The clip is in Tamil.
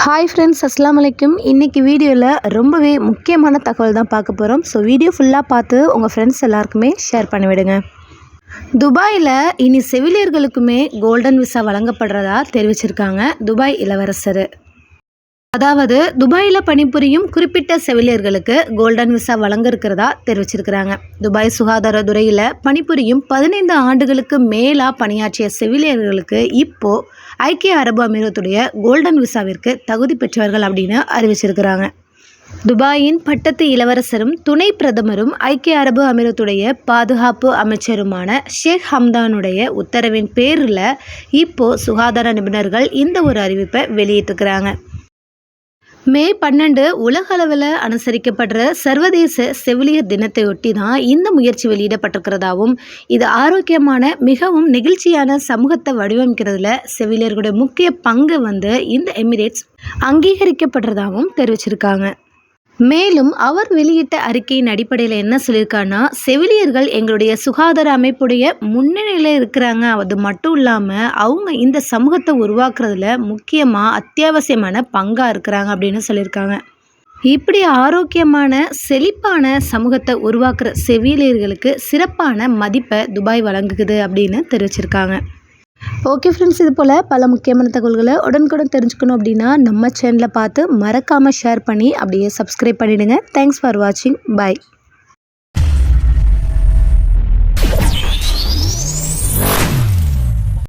ஹாய் ஃப்ரெண்ட்ஸ் அஸ்லாம் வலைக்கும் இன்றைக்கி வீடியோவில் ரொம்பவே முக்கியமான தகவல் தான் பார்க்க போகிறோம் ஸோ வீடியோ ஃபுல்லாக பார்த்து உங்கள் ஃப்ரெண்ட்ஸ் எல்லாருக்குமே ஷேர் பண்ணிவிடுங்க. துபாயில் இனி செவிலியர்களுக்குமே கோல்டன் விசா வழங்கப்படுறதா தெரிவிச்சிருக்காங்க துபாய் இளவரசர். அதாவது துபாயில் பணிபுரியும் குறிப்பிட்ட செவிலியர்களுக்கு கோல்டன் விசா வழங்க இருக்கிறதா தெரிவிச்சிருக்கிறாங்க. துபாய் சுகாதாரத்துறையில் பணிபுரியும் பதினைந்து ஆண்டுகளுக்கு மேலாக பணியாற்றிய செவிலியர்களுக்கு இப்போ ஐக்கிய அரபு அமீரத்துடைய கோல்டன் விசாவிற்கு தகுதி பெற்றவர்கள் அப்படின்னு அறிவிச்சிருக்கிறாங்க. துபாயின் பட்டத்து இளவரசரும் துணை பிரதமரும் ஐக்கிய அரபு அமீரத்துடைய பாதுகாப்பு அமைச்சருமான ஷேக் ஹம்தானுடைய உத்தரவின் பேரில் இப்போ சுகாதார நிபுணர்கள் இந்த ஒரு அறிவிப்பை வெளியிட்டிருக்கிறாங்க. மே பன்னெண்டு உலகளவில் அனுசரிக்கப்படுற சர்வதேச செவிலியர் தினத்தையொட்டி தான் இந்த முயற்சி வெளியிடப்பட்டிருக்கிறதாவும் இது ஆரோக்கியமான மிகவும் நெகிழ்ச்சியான சமூகத்தை வடிவமைக்கிறதுல செவிலியர்களுடைய முக்கிய பங்கு வந்து இந்த எமிரேட்ஸ் அங்கீகரிக்கப்படுறதாகவும் தெரிவிச்சிருக்காங்க. மேலும் அவர் வெளியிட்ட அறிக்கையின் அடிப்படையில் என்ன சொல்லியிருக்காருன்னா செவிலியர்கள் எங்களுடைய சுகாதார அமைப்புடைய முன்னணியில் இருக்கிறாங்க. அது மட்டும் இல்லாமல் அவங்க இந்த சமூகத்தை உருவாக்குறதுல முக்கியமாக அத்தியாவசியமான பங்காக இருக்கிறாங்க அப்படின்னு சொல்லியிருக்காங்க. இப்படி ஆரோக்கியமான செழிப்பான சமூகத்தை உருவாக்குற செவிலியர்களுக்கு சிறப்பான மதிப்பை துபாய் வழங்குகுது அப்படின்னு தெரிவிச்சிருக்காங்க. ஓகே ஃப்ரெண்ட்ஸ் இது போல் பல முக்கியமான தகவல்களை உடனுக்குடன் தெரிஞ்சுக்கணும் அப்படின்னா நம்ம சேனலை பார்த்து மறக்காமல் ஷேர் பண்ணி அப்படியே சப்ஸ்கிரைப் பண்ணிவிடுங்க தேங்க்ஸ் ஃபார் வாட்சிங் பை